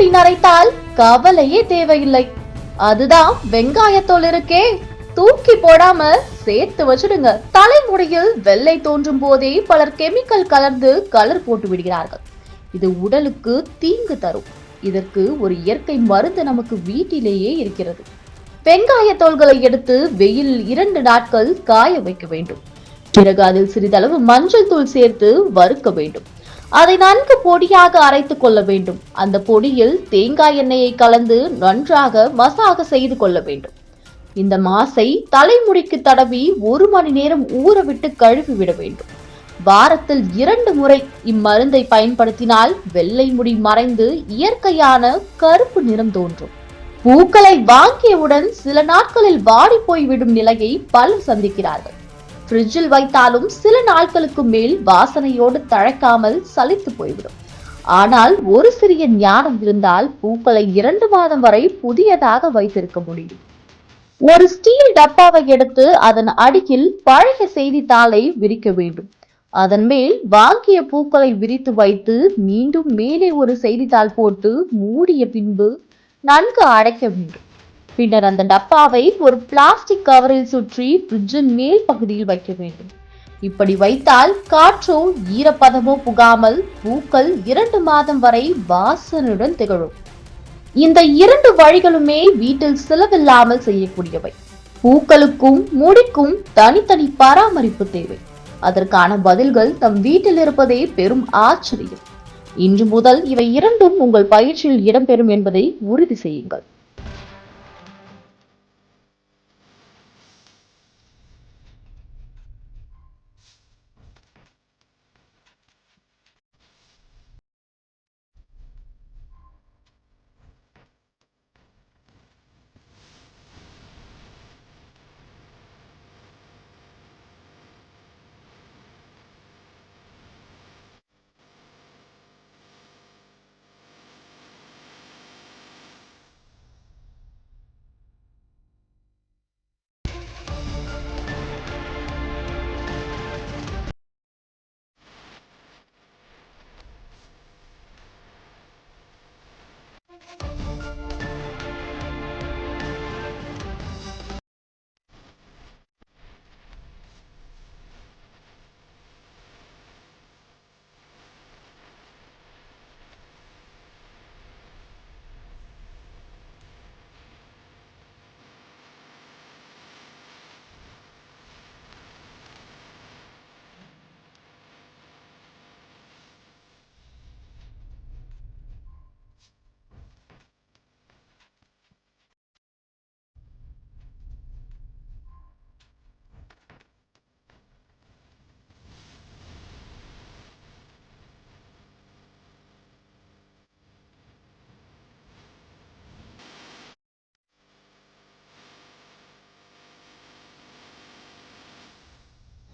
மூடி நரைத்தால் கவலையே தேவையில்லை. அதுதான் வெங்காயத்தோல் இருக்கே. தூக்கி போடாம சேர்த்து வச்சிடுங்க. தலைமுடியில் வெள்ளை தோன்றும் போதே பலர் கெமிக்கல் கலந்து கலர் போட்டு விடுகிறார்கள். இது உடலுக்கு தீங்கு தரும். இதற்கு ஒரு இயற்கை மருந்து நமக்கு வீட்டிலேயே இருக்கிறது. வெங்காய தோள்களை எடுத்து வெயில் இரண்டு நாட்கள் காய வைக்க வேண்டும். பிறகு அதில் சிறிதளவு மஞ்சள் தூள் சேர்த்து வறுக்க வேண்டும். அதை நன்கு பொடியாக அரைத்துக் கொள்ள வேண்டும். அந்த பொடியில் தேங்காய் எண்ணெயை கலந்து நன்றாக மசாக செய்து கொள்ள வேண்டும். இந்த மாசை தலைமுடிக்கு தடவி ஒரு மணி நேரம் ஊறவிட்டு கழுவி விட வேண்டும். வாரத்தில் இரண்டு முறை இம்மருந்தை பயன்படுத்தினால் வெள்ளை முடி மறைந்து இயற்கையான கருப்பு நிறம் தோன்றும். பூக்களை வாங்கியவுடன் சில நாட்களில் வாடி போய்விடும் நிலையை பலர் சந்திக்கிறார்கள். ஃப்ரிட்ஜில் வைத்தாலும் சில நாட்களுக்கு மேல் வாசனையோடு தழைக்காமல் சலித்து போய்விடும். ஆனால் ஒரு சிறிய ஞானம் இருந்தால் பூக்களை இரண்டு மாதம் வரை புதியதாக வைத்திருக்க முடியும். ஒரு ஸ்டீல் டப்பாவை எடுத்து அதன் அடியில் பழைய செய்தித்தாளை விரிக்க வேண்டும். அதன் மேல் வாங்கிய பூக்களை விரித்து வைத்து மீண்டும் மேலே ஒரு செய்தித்தாள் போட்டு மூடிய பின்பு நன்கு அடைக்க வேண்டும். பின்னர் அந்த டப்பாவை ஒரு பிளாஸ்டிக் கவரில் சுற்றி ஃப்ரிட்ஜின் மேல் பகுதியில் வைக்க வேண்டும். இப்படி வைத்தால் காற்றோ ஈரப்பதமோ புகாமல் பூக்கள் இரண்டு மாதம் வரை வாசனையுடன் திகழும். இந்த இரண்டு வழிகளுமே வீட்டில் செலவில்லாமல் செய்யக்கூடியவை. பூக்களுக்கும் முடிக்கும் தனித்தனி பராமரிப்பு தேவை. அதற்கான பதில்கள் தம் வீட்டில் இருப்பதே பெரும் ஆச்சரியம். இன்று முதல் இவை இரண்டும் உங்கள் பயிற்சியில் இடம்பெறும் என்பதை உறுதி செய்யுங்கள்.